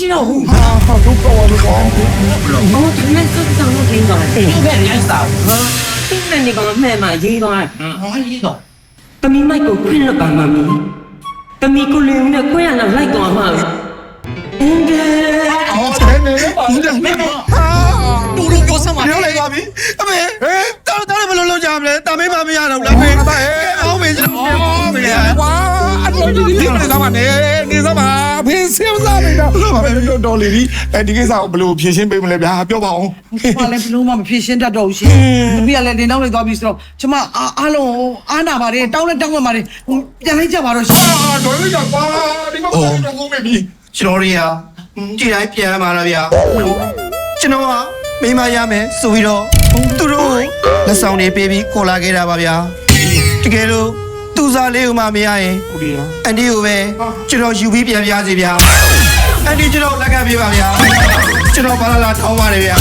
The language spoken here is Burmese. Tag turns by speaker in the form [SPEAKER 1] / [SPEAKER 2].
[SPEAKER 1] မရှိတော့ဘူး
[SPEAKER 2] ဟာဟာတော့ပေါ်လို့ကော
[SPEAKER 1] အော်ဒီမဲ့စက်ဆောင်လို့ထိန်းသွားတယ်ဒီကလည်းစားဟာဒီမဲ့ဒီကောင်မှဲ့မှာရေးသွား
[SPEAKER 3] ဟောရေးတော့
[SPEAKER 1] တမီမိုက်ကိုခွင့်လွတ်ပါမမီတမီကိုလင်းနဲ့ခွင့်ရလောက်လိုက်သွားမှာအင်းကဲ
[SPEAKER 2] အော်နေနေဦးတယ်မေဟာ
[SPEAKER 3] တူတူပြောစမ်းပါ
[SPEAKER 2] ပြောလိုက်ပါပြီအမေဟဲ့တော်တော်ဘယ်လိုလုပ်ကြမလဲတာမေးမမရတော့လားမေးပါဟဲ့အောင်းမေးစမေးကွာအတော်ကြီးဒီနေသားမနေနေစမ်းပါဖေးစင်း စားနေတာလို့ပါပဲတော်တော်လေးဒီအဲဒီကိစ္စကိုဘယ်လိုဖြေရှင်းပေးမလဲဗျာပြောပါအောင်
[SPEAKER 4] ဘာလဲဘလို့မှမဖြေရှင်းတတ်တော့ဘူးရှင်။တပည့်ကလည်းတင်တော့လိုက်သွားပြီဆိုတော့ကျမအားအားလုံးအားနာပါတယ်တောင်းလဲတောင်းဝင်ပါတယ်ပြန်လိုက်ကြပါတော့ရှင်
[SPEAKER 2] အာတော်လေးကြောက်ပါဒီမှာတော့ကုန်ပြီ
[SPEAKER 5] ကျွန်တော်တွေကကြည်တိုင်းပြန်มาတော့ဗျာကျွန်တော်ကမိမရမယ်ဆိုပြီးတော့သူတို့ကိုလက်ဆောင်တွေပေးပြီးခေါ်လာခဲ့တာပါဗျာတကယ်လို့သူစားလေးကိုမှမရရင်
[SPEAKER 2] ဟုတ်ပြီနော်
[SPEAKER 5] အန်ဒီကိုပဲကျွန်တော်ယူပြီးပြန်ပြစီဗျာ အန်ဒီကျွန်တော်လက်ကပ်ပေးပါဗျာကျွန်တော်ဘာလာလာထောင်းပါတယ်ဗျာ